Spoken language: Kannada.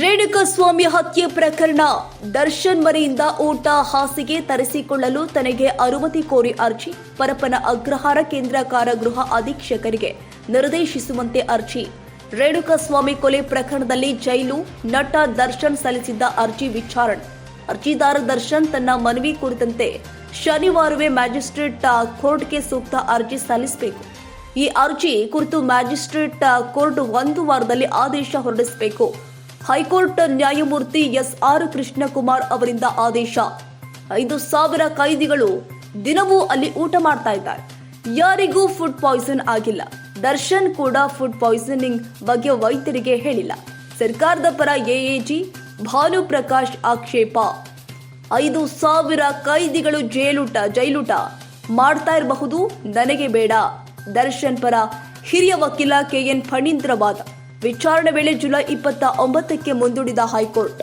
ರೇಣುಕಸ್ವಾಮಿ ಹತ್ಯೆ ಪ್ರಕರಣ. ದರ್ಶನ್ ಮನೆಯಿಂದ ಊಟ ಹಾಸಿಗೆ ತರಿಸಿಕೊಳ್ಳಲು ತನಗೆ ಅನುಮತಿ ಕೋರಿ ಅರ್ಜಿ. ಪರಪನ ಅಗ್ರಹಾರ ಕೇಂದ್ರ ಕಾರಾಗೃಹ ಅಧೀಕ್ಷಕರಿಗೆ ನಿರ್ದೇಶಿಸುವಂತೆ ಅರ್ಜಿ. ರೇಣುಕಸ್ವಾಮಿ ಕೊಲೆ ಪ್ರಕರಣದಲ್ಲಿ ಜೈಲು ನಟ ದರ್ಶನ್ ಸಲ್ಲಿಸಿದ್ದ ಅರ್ಜಿ ವಿಚಾರಣೆ. ಅರ್ಜಿದಾರ ದರ್ಶನ್ ತನ್ನ ಮನವಿ ಕುರಿತಂತೆ ಶನಿವಾರವೇ ಮ್ಯಾಜಿಸ್ಟ್ರೇಟ್ ಕೋರ್ಟ್ಗೆ ಸೂಕ್ತ ಅರ್ಜಿ ಸಲ್ಲಿಸಬೇಕು. ಈ ಅರ್ಜಿ ಕುರಿತು ಮ್ಯಾಜಿಸ್ಟ್ರೇಟ್ ಕೋರ್ಟ್ ಒಂದು ವಾರದಲ್ಲಿ ಆದೇಶ ಹೊರಡಿಸಬೇಕು. ಹೈಕೋರ್ಟ್ ನ್ಯಾಯಮೂರ್ತಿ ಎಸ್ ಆರ್ ಕೃಷ್ಣಕುಮಾರ್ ಅವರಿಂದ ಆದೇಶ. ಐದು ಸಾವಿರ ಕೈದಿಗಳು ದಿನವೂ ಅಲ್ಲಿ ಊಟ ಮಾಡ್ತಾ ಇದ್ದಾರೆ. ಯಾರಿಗೂ ಫುಡ್ ಪಾಯ್ಸನ್ ಆಗಿಲ್ಲ. ದರ್ಶನ್ ಕೂಡ ಫುಡ್ ಪಾಯ್ಸನಿಂಗ್ ಬಗ್ಗೆ ವೈದ್ಯರಿಗೆ ಹೇಳಿಲ್ಲ. ಸರ್ಕಾರದ ಪರ ಎಎಜಿ ಭಾನುಪ್ರಕಾಶ್ ಆಕ್ಷೇಪ. ಐದು ಸಾವಿರ ಕೈದಿಗಳು ಜೈಲೂಟ ಜೈಲೂಟ ಮಾಡ್ತಾ ಇರಬಹುದು, ನನಗೆ ಬೇಡ. ದರ್ಶನ್ ಪರ ಹಿರಿಯ ವಕೀಲ ಕೆಎನ್ ಫಣೀಂದ್ರ ವಾದ ವಿಚಾರಣೆ ವೇಳೆ ಜುಲೈ ಇಪ್ಪತ್ತ ಒಂಬತ್ತಕ್ಕೆ ಮುಂದೂಡಿದ ಹೈಕೋರ್ಟ್.